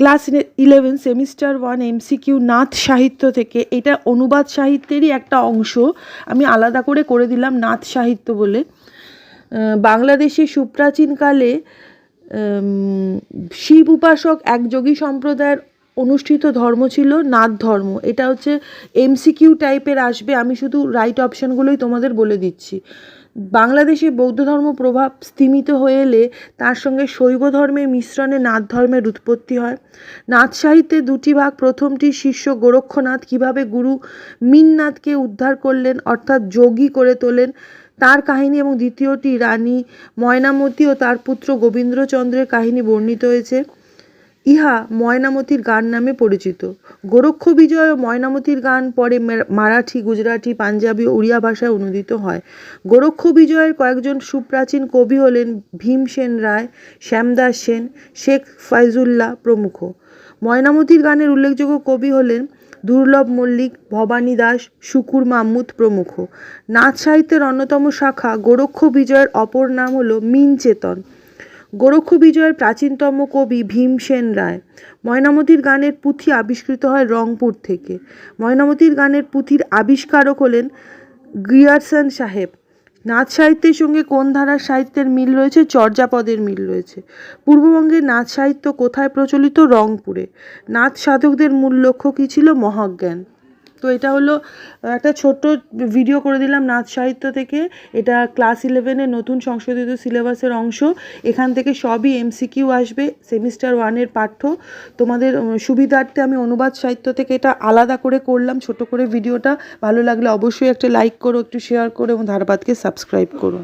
Class eleven semester one MCQ Nath সাহিত্য থেকে, এটা অনুবাদ সাহিত্যেরই একটা অংশ। আমি আলাদা করে করে দিলাম নাথ সাহিত্য বলে। বাংলাদেশে সুপ্রাচীনকালে শিব উপাসক এক যোগী সম্প্রদায়ের অনুষ্ঠিত ধর্ম ছিল নাথ ধর্ম। এটা হচ্ছে এমসিকিউ টাইপের আসবে, আমি শুধু রাইট অপশানগুলোই তোমাদের বলে দিচ্ছি। বাংলাদেশে বৌদ্ধ ধর্ম প্রভাব স্তিমিত হয়ে এলে তার সঙ্গে শৈব ধর্মের মিশ্রণে নাথ ধর্মের উৎপত্তি হয়। নাথ সাহিত্যে দুটি ভাগ, প্রথমটি শিষ্য গোরক্ষনাথ, কীভাবে গুরু মিননাথকে উদ্ধার করলেন, অর্থাৎ যোগী করে তোলেন তার কাহিনী, এবং দ্বিতীয়টি রানী ময়নামতি ও তার পুত্র গোবিন্দ্রচন্দ্রের কাহিনী বর্ণিত হয়েছে। ইহা ময়নামতির গান নামে পরিচিত। গোরক্ষ বিজয় ও ময়নামতির গান পরে মারাঠি, গুজরাটি, পাঞ্জাবি ও উড়িয়া ভাষায় অনুদিত হয়। গোরক্ষ বিজয়ের কয়েকজন সুপ্রাচীন কবি হলেন ভীমসেন রায়, শ্যামদাস সেন, শেখ ফাইজুল্লাহ প্রমুখ। ময়নামতির গানের উল্লেখযোগ্য কবি হলেন দুর্লভ মল্লিক, ভবানী দাস, শুকুর মাহমুদ প্রমুখ। নাচ সাহিত্যের অন্যতম শাখা গোরক্ষ বিজয়ের অপর নাম হলো মিন চেতন। গোরক্ষ বিজয়ের প্রাচীনতম কবি ভীমসেন রায়। ময়নামতির গানের পুঁথি আবিষ্কৃত হয় রংপুর থেকে। ময়নামতির গানের পুঁথির আবিষ্কারক হলেন গিয়ারসন সাহেব। নাচ সাহিত্যের সঙ্গে কোন ধারার সাহিত্যের মিল রয়েছে? চর্যাপদের মিল রয়েছে। পূর্ববঙ্গের নাচ সাহিত্য কোথায় প্রচলিত? রংপুরে। নাচ সাধকদের মূল লক্ষ্য কী ছিল? মহাজ্ঞান। তো এটা হলো একটা ছোট্ট ভিডিও করে দিলাম নাচ সাহিত্য থেকে। এটা ক্লাস ইলেভেনের নতুন সংশোধিত সিলেবাসের অংশ। এখান থেকে সবই এমসিকিউ আসবে সেমিস্টার ওয়ানের পাঠ্য। তোমাদের সুবিধার্থে আমি অনুবাদ সাহিত্য থেকে এটা আলাদা করে করলাম, ছোট করে ভিডিওটা ভালো লাগলে অবশ্যই একটা লাইক করো, একটু শেয়ার করো এবং ধারাবাদকে সাবস্ক্রাইব করো।